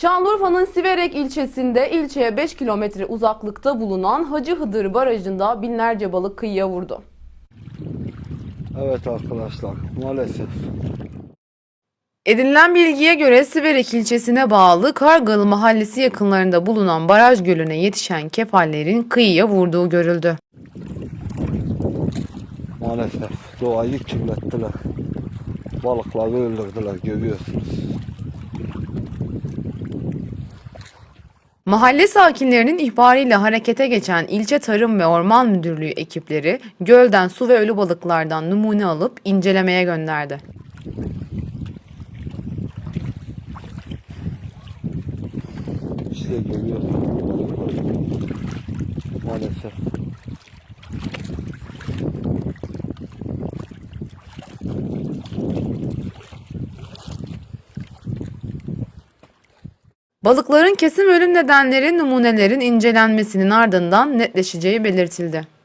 Şanlıurfa'nın Siverek ilçesinde ilçeye 5 kilometre uzaklıkta bulunan Hacı Hıdır Barajı'nda binlerce balık kıyıya vurdu. Evet arkadaşlar maalesef. Edinilen bilgiye göre Siverek ilçesine bağlı Kargalı mahallesi yakınlarında bulunan baraj gölüne yetişen kefallerin kıyıya vurduğu görüldü. Maalesef doğayı kirlettiler. Balıkları öldürdüler görüyorsunuz. Mahalle sakinlerinin ihbarıyla harekete geçen İlçe Tarım ve Orman Müdürlüğü ekipleri gölden su ve ölü balıklardan numune alıp incelemeye gönderdi. İşte görüyorsunuz. Maalesef. Balıkların kesim ölüm nedenleri numunelerin incelenmesinin ardından netleşeceği belirtildi.